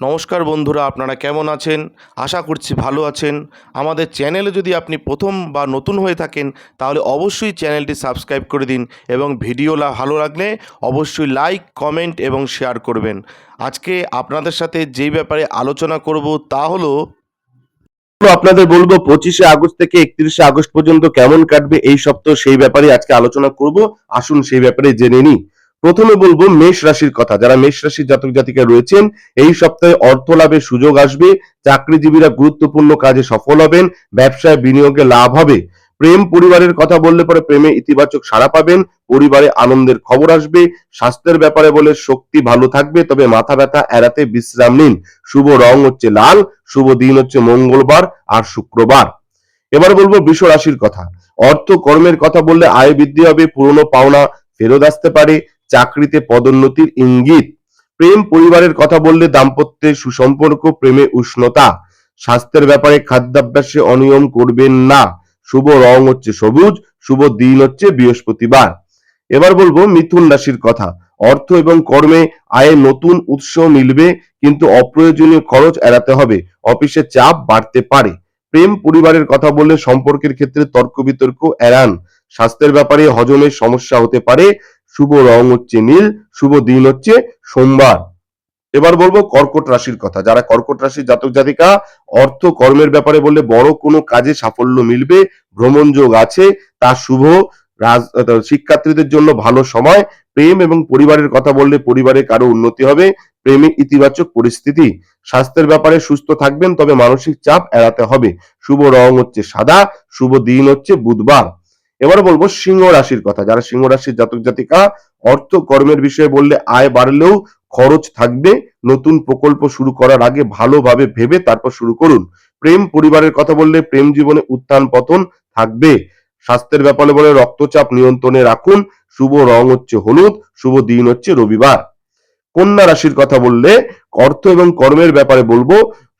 নমস্কার বন্ধুরা, আপনারা কেমন আছেন? আশা করছি ভালো আছেন। আমাদের চ্যানেলে যদি আপনি প্রথম বা নতুন হয়ে থাকেন, তাহলে অবশ্যই চ্যানেলটি সাবস্ক্রাইব করে দিন এবং ভিডিও ভালো লাগলে অবশ্যই লাইক, কমেন্ট এবং শেয়ার করবেন। আজকে আপনাদের সাথে যেই ব্যাপারে আলোচনা করব তা হলো, আপনাদের বলব পঁচিশে আগস্ট থেকে একত্রিশে আগস্ট পর্যন্ত কেমন কাটবে এই সপ্তাহ সেই ব্যাপারে আজকে আলোচনা করব। আসুন সেই ব্যাপারে জেনে নিই। প্রথমে বলব মেষ রাশির কথা। যারা মেষ রাশির জাতক জাতিকা রয়েছেন, এই সপ্তাহে অর্থ লাভের সুযোগ আসবে, চাকরিজীবীরা গুরুত্বপূর্ণ কাজে সফল হবেন, ব্যবসায় বিনিয়োগে লাভ হবে। প্রেম পরিবারের কথা বললে পরে প্রেমে ইতিবাচক সাড়া পাবেন, পরিবারে আনন্দের খবর আসবে, স্বাস্থ্যের ব্যাপারে বলে শক্তি ভালো থাকবে, তবে মাথা ব্যথা এড়াতে বিশ্রাম নিন। শুভ রং হচ্ছে লাল, শুভ দিন হচ্ছে মঙ্গলবার আর শুক্রবার। এবার বলব বৃষ রাশির কথা। অর্থ কর্মের কথা বললে আয় বৃদ্ধি হবে, পুরনো পাওনা ফেরত আসতে পারে চাকরিতে পদোন্নতির ইঙ্গিত। প্রেম পরিবারের কথা বললে দাম্পত্যের সুসম্পর্ক, প্রেমে উষ্ণতা। স্বাস্থ্যের ব্যাপারে খাদ্যাভ্যাসে অনিয়ম করবেন না। শুভ রং হচ্ছে সবুজ, শুভ দিন হচ্ছে বৃহস্পতিবার। এবার বলব মিথুন রাশির কথা। অর্থ এবং কর্মে আয়ে নতুন উৎস মিলবে, কিন্তু অপ্রয়োজনীয় খরচ এড়াতে হবে। অফিসে চাপ বাড়তে পারে। প্রেম পরিবারের কথা বললে সম্পর্কের ক্ষেত্রে তর্ক বিতর্ক এড়ান। স্বাস্থ্যের ব্যাপারে হজমের সমস্যা হতে পারে। শুভ রং হচ্ছে নীল, শুভ দিন হচ্ছে সোমবার। এবার বলব কর্কট রাশির কথা। যারা কর্কট রাশির জাতক জাতিকা, অর্থ কর্মের ব্যাপারে বললে বড় কোনো কাজে সাফল্য মিলবে, ভ্রমণ যোগ আছে, তা শুভ। শিক্ষার্থীদের জন্য ভালো সময়, প্রেম এবং পরিবারের কথা বললে পরিবারে কারও উন্নতি হবে, প্রেমে ইতিবাচক পরিস্থিতি। স্বাস্থ্যের ব্যাপারে সুস্থ থাকবেন, তবে মানসিক চাপ এড়াতে হবে। শুভ রং হচ্ছে সাদা, শুভ দিন হচ্ছে বুধবার। এবার বলব সিংহ রাশির কথা। যারা সিংহ রাশির জাতক জাতিকা, অর্থ কর্মের বিষয়ে বললে আয় বাড়লেও খরচ থাকবে। নতুন প্রকল্প শুরু করার আগে ভালোভাবে ভেবে তারপর শুরু করুন। প্রেম পরিবারের কথা বললে প্রেম জীবনে উত্থান পতন থাকবে। স্বাস্থ্যের ব্যাপারে বলে রক্তচাপ নিয়ন্ত্রণে রাখুন। শুভ রং হচ্ছে হলুদ, শুভ দিন হচ্ছে রবিবার। কন্যা রাশির কথা বললে অর্থ এবং কর্মের ব্যাপারে বলব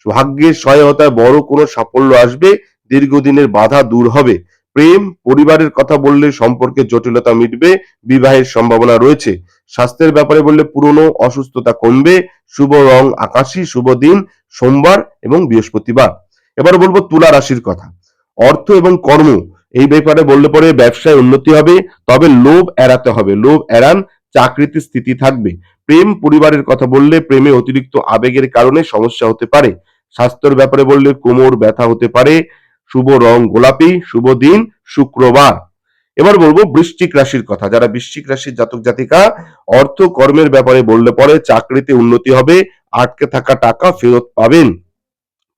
ভাগ্যের সহায়তায় বড় কোনো সাফল্য আসবে, দীর্ঘদিনের বাধা দূর হবে। প্রেম, পরিবারের কথা বললে সম্পর্কের জটিলতা মিটবে, বিবাহের সম্ভাবনা রয়েছে। স্বাস্থ্যের ব্যাপারে বললে পুরনো অসুস্থতা কমবে, শুভ রং আকাশী, শুভ দিন, সোমবার এবং বৃহস্পতিবার। এবার বলব তুলা রাশির কথা। অর্থ এবং কর্ম, এই ব্যাপারে বললে পরে ব্যবসায় উন্নতি হবে, তবে লোভ এড়াতে হবে। লোভ এড়ান, চাকরিতে স্থিতি থাকবে। প্রেম, পরিবারের কথা বললে প্রেমে অতিরিক্ত আবেগের কারণে সমস্যা হতে পারে। স্বাস্থ্যের ব্যাপারে বললে কোমর ব্যথা হতে পারে শুভ রং গোলাপি, শুভ দিন, শুক্রবার। এবার বলব বৃশ্চিক রাশির কথা। যারা বৃশ্চিক রাশির জাতক জাতিকা অর্থ কর্মের ব্যাপারে বললে পরে চাকরিতে উন্নতি হবে, আটকে থাকা টাকা ফেরত পাবেন।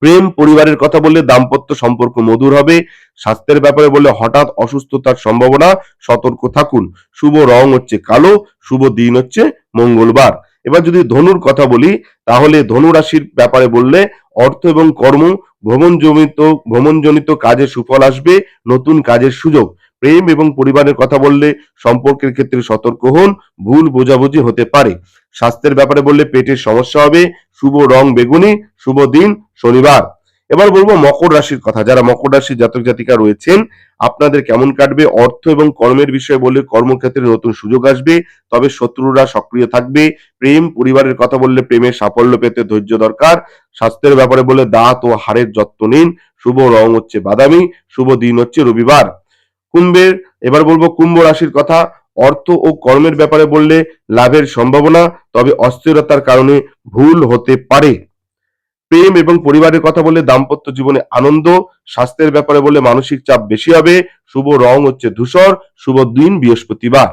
প্রেম পরিবারের কথা বললে দাম্পত্য সম্পর্ক মধুর হবে, স্বাস্থ্যের ব্যাপারে বললে হঠাৎ অসুস্থতার সম্ভাবনা, সতর্ক থাকুন। শুভ রং হচ্ছে কালো, শুভ দিন হচ্ছে মঙ্গলবার। এবার যদি ধনুর কথা বলি, তাহলে ধনু রাশির ব্যাপারে বললে অর্থ এবং কর্ম ভ্রমণজনিত ভ্রমণজনিত কাজের সুফল আসবে, নতুন কাজের সুযোগ। প্রেম এবং পরিবারের কথা বললে সম্পর্কের ক্ষেত্রে সতর্ক হন, ভুল বোঝাবুঝি হতে পারে। স্বাস্থ্যের ব্যাপারে বললে পেটের সমস্যা হবে, শুভ রং বেগুনি, শুভ দিন, শনিবার। এবার বলব মকর রাশির কথা। যারা মকর রাশির জাতক জাতিকা রয়েছেন, আপনাদের কেমন কাটবে, অর্থ এবং কর্মের বিষয়ে বললে কর্মক্ষেত্রে নতুন সুযোগ আসবে, তবে শত্রুরা সক্রিয় থাকবে। প্রেম, পরিবারের কথা বললে প্রেমের সাফল্য পেতে ধৈর্য দরকার। স্বাস্থ্যের ব্যাপারে বলে দাঁত ও হাড়ের যত্ন নিন। শুভ রং হচ্ছে বাদামি, শুভ দিন হচ্ছে রবিবার। কুম্ভের, এবার বলব কুম্ভ রাশির কথা। অর্থ ও কর্মের ব্যাপারে বললে লাভের সম্ভাবনা, তবে অস্থিরতার কারণে ভুল হতে পারে। প্রেম এবং পরিবারের কথা বললে দাম্পত্য জীবনে আনন্দ, স্বাস্থ্যের ব্যাপারে বললে মানসিক চাপ বেশি হবে, শুভ রং হচ্ছে ধূসর, শুভ দিন বৃহস্পতিবার।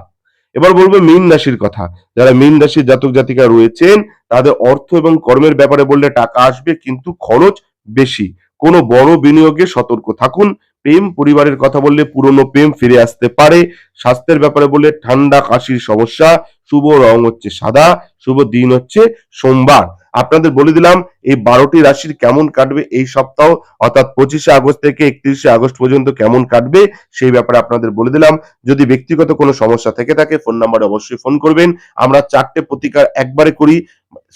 এবার বলব মীন রাশির কথা। যারা মীন রাশির জাতক জাতিকা রয়েছেন, তাদের অর্থ এবং কর্মের ব্যাপারে বললে টাকা আসবে কিন্তু খরচ বেশি। কোনো বড় বিনিয়োগে সতর্ক থাকুন। প্রেম পরিবারের কথা বললে পুরনো প্রেম ফিরে আসতে পারে। স্বাস্থ্যের ব্যাপারে বললে ঠান্ডা কাশির সমস্যা, শুভ রং হচ্ছে সাদা, শুভ দিন হচ্ছে সোমবার। আপনাদের বলে দিলাম, এই বারোটি রাশির কেমন কাটবে এই সপ্তাহ, অর্থাৎ পঁচিশে আগস্ট থেকে একত্রিশে আগস্ট পর্যন্ত কেমন কাটবে সেই ব্যাপারে আপনাদের বলে দিলাম। যদি ব্যক্তিগত কোনো সমস্যা থেকে থাকে, ফোন নাম্বারে অবশ্যই ফোন করবেন। আমরা চারটে প্রতিকার একবারে করি,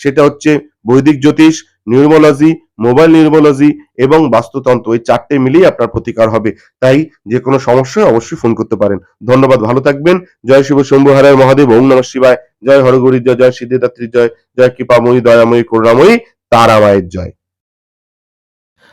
সেটা হচ্ছে বৈদিক জ্যোতিষ নিউরোলজি মোবাইল নিউরোলজি এবং বাস্তুতন্ত্র, এই চারটে মিলিয়ে আপনার প্রতিকার হবে। তাই যে কোনো সমস্যায় অবশ্যই ফোন করতে পারেন। ধন্যবাদ, ভালো থাকবেন। জয় শিব শম্ভু হারায় মহাদেব, ওম নম শিবায়। জয় হরগরি জয় জয় সিদ্ধিদাত্রী জয় জয় কৃপাময়ী, দয়াময়ী, করুণাময়ী তারাবায়ের জয়।